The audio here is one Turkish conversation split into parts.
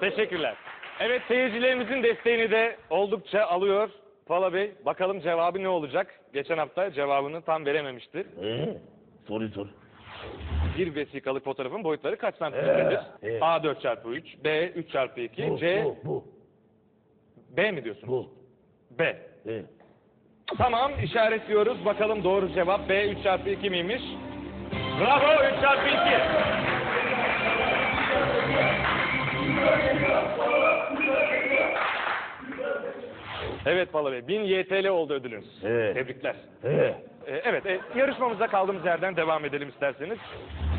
Teşekkürler. Evet seyircilerimizin desteğini de oldukça alıyor Pala Bey. Bakalım cevabı ne olacak? Geçen hafta cevabını tam verememişti. Ee, soru sor. Bir vesikalık fotoğrafın boyutları kaç santimetredir? Ee, evet. A 4 çarpı 3, B 3 çarpı 2, Bu, C, bu, bu, B mi diyorsunuz? bu. B. Ee, Tamam işaretliyoruz. Bakalım doğru cevap B 3 çarpı 2 miymiş? Bravo 3 çarpı 2. Evet Pala Bey 1000 YTL oldu ödülünüz. Evet. Tebrikler. ee, Ee, Evet, e, yarışmamıza kaldığımız yerden devam edelim isterseniz.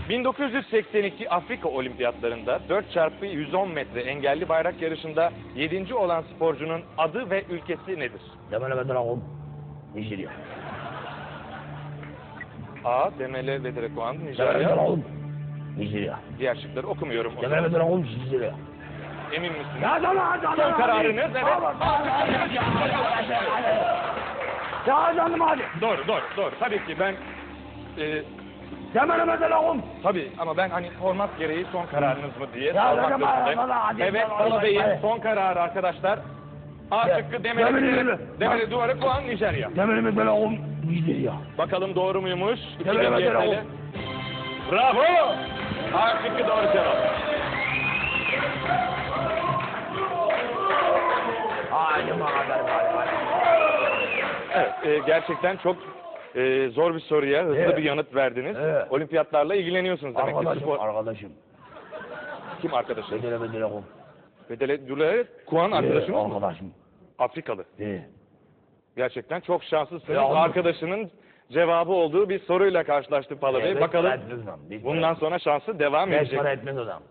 1982 Afrika Olimpiyatlarında 4 çarpı 110 metre engelli bayrak yarışında 7. olan sporcunun adı ve ülkesi nedir? demene ben oğlum. Nijerya. A. Demele ve Drekuan, Demene ben Nijerya. Diğer şıkları okumuyorum. o zaman. Demene ben oğlum Nijerya. Emin misiniz? Ya canım, canım. Son kararınız, evet. Ya canım hadi. Doğru, doğru, doğru. Tabii ki ben... E, Demene ben oğlum. tabii ama ben hani format gereği son kararınız mı diye Ya sormak hadi, Evet, Pala Bey'in son kararı arkadaşlar. A Ya, şıkkı Demele. Demele Duvarı Kuan, Nijerya. Demene ben oğlum Nijerya. Bakalım doğru muymuş? Demele, 2000 Demele, YTL. oğlum. Bravo! A şıkkı doğru Evet, e, gerçekten çok e, zor bir soruya hızlı Evet. bir yanıt verdiniz. Evet. Olimpiyatlarla ilgileniyorsunuz demek ki. Arkadaşım, Spor... arkadaşım. Kim arkadaşın? Bedele bedele oğlum. Bedele Dule Kuan arkadaşınız Ee, mı? Arkadaşım. Afrikalı. Ee, Gerçekten çok şanslısınız. Ya. Arkadaşının cevabı olduğu bir soruyla karşılaştı Pala Bey. evet, Bakalım etmez bundan para- sonra şansı devam Beş edecek. para etmez adam.